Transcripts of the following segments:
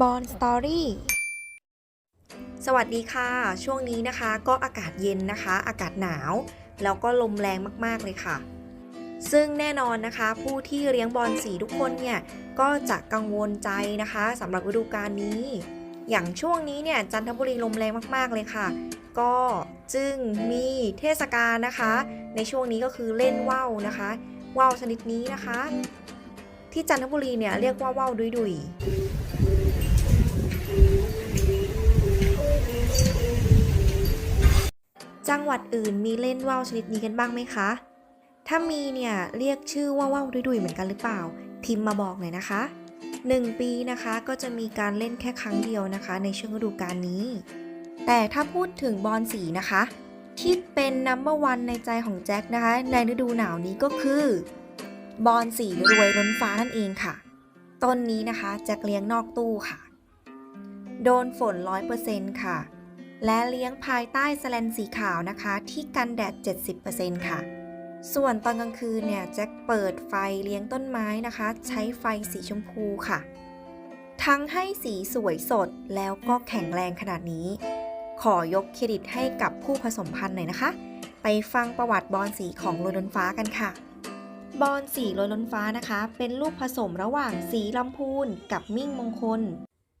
บอนสตอรี่สวัสดีค่ะ ช่วงนี้นะคะ ก็อากาศเย็นนะคะ อากาศหนาว แล้วก็ลมแรงมากๆเลยค่ะ ซึ่งแน่นอนนะคะ ผู้ที่เลี้ยงบอลสีทุกคนเนี่ย ก็จะกังวลใจนะคะสำหรับฤดูกาลนี้ อย่างช่วงนี้เนี่ยจันทบุรีลมแรงมากๆเลยค่ะ ก็จึงมีเทศกาลนะคะ ในช่วงนี้ก็คือเล่นว่าวนะคะว่าวชนิดนี้นะคะ ที่จันทบุรีเนี่ยเรียกว่าว่าวดุยดุย จังหวัดอื่นมีเล่นว่าวชนิดนี้กันบ้างไหมคะ ถ้ามีเนี่ยเรียกชื่อว่าว่าวดุยดุยเหมือนกันหรือเปล่า พิมพ์มาบอกหน่อยนะคะ 1 ปีนะคะก็จะมีการเล่นแค่ครั้งเดียวนะคะ ในช่วงฤดูกาลนี้ แต่ถ้าพูดถึงบอลสีนะคะที่เป็นนัมเบอร์วันในใจของแจ็คนะคะ ในฤดูหนาวนี้ก็คือบอลสีรวยล้นฟ้านั่นเองค่ะ ต้นนี้นะคะแจ็คเลี้ยงนอกตู้ค่ะ โดนฝน 100%ค่ะ และเลี้ยงภายใต้แสแลนสีขาวนะคะ ที่กันแดด 70%ค่ะ ส่วนตอนกลางคืนเนี่ยแจ็คเปิดไฟเลี้ยงต้นไม้นะคะ ใช้ไฟสีชมพูค่ะ ทั้งให้สีสวยสดแล้วก็แข็งแรงขนาดนี้ ขอยกเครดิตให้กับผู้ผสมพันธุ์หน่อยนะคะ ไปฟังประวัติบอลสีของโรยลนฟ้ากันค่ะบอลสีโรยล้นฟ้านะคะ เป็นลูกผสมระหว่างสีลำพูนกับมิ่งมงคล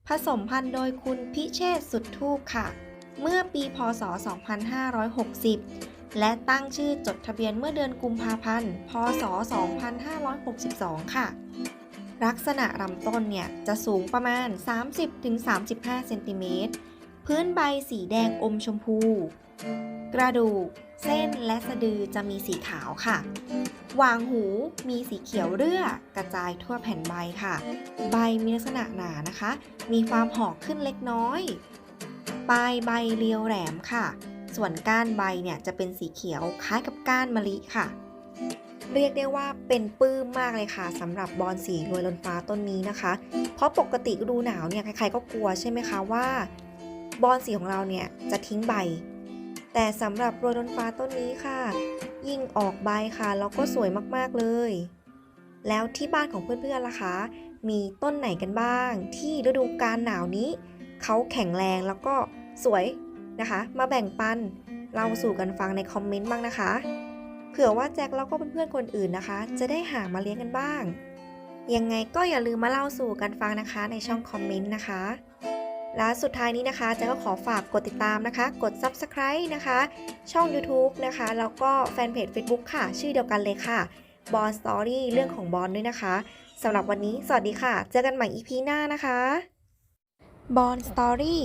ผสมพันธุ์โดยคุณพิเชษสุดทูปค่ะ เมื่อปีพศ 2560 และตั้งชื่อจดทะเบียนเมื่อเดือนกุมภาพันธ์ พศ 2562 ค่ะ ลักษณะลำต้นเนี่ยจะสูงประมาณ 30-35 เซนติเมตร พื้นใบสีแดงอมชมพู กระดูก เส้นและสะดือจะมีสีขาวค่ะวางหูมีสีเขียวเรื่อกระจายทั่วแผ่นใบค่ะ ใบมีลักษณะหนานะคะ มีความหอกขึ้นเล็กน้อย ปลายใบเรียวแหลมค่ะ ส่วนก้านใบเนี่ยจะเป็นสีเขียวคล้ายกับก้านมะลิค่ะ เรียกได้ว่าเป็นปื้มมากเลยค่ะสำหรับบอลสีรวยล้นฟ้าต้นนี้นะคะ เพราะปกติฤดูหนาวเนี่ยใครๆก็กลัวใช่ไหมคะว่า บอลสีของเราเนี่ยจะทิ้งใบ แต่สำหรับโรยล้นฟ้าต้นนี้ค่ะ ยิ่งออกใบค่ะแล้วก็สวยมากๆเลย แล้วที่บ้านของเพื่อนๆล่ะคะ มีต้นไหนกันบ้าง ที่ฤดูกาลหนาวนี้เขาแข็งแรงแล้วก็ สวยนะคะ มาแบ่งปันเราสู่กันฟังในคอมเมนต์บ้างนะคะ เผื่อว่าแจ็คแล้วก็เพื่อนๆคนอื่นนะคะ จะได้หามาเลี้ยงกันบ้าง ยังไงก็อย่าลืมมาเล่าสู่กันฟังนะคะในช่องคอมเมนต์นะคะ และสุดท้ายนี้นะคะแจ็คก็ขอฝากกดติดตามนะคะ กด Subscribe นะคะ ช่อง YouTube นะคะ แล้วก็แฟนเพจ Facebook ค่ะ ชื่อเดียวกันเลยค่ะบอลสตอรี่เรื่องของบอลด้วยนะคะสำหรับวันนี้สวัสดีค่ะ เจอกันใหม่ EP หน้านะคะบอลสตอรี่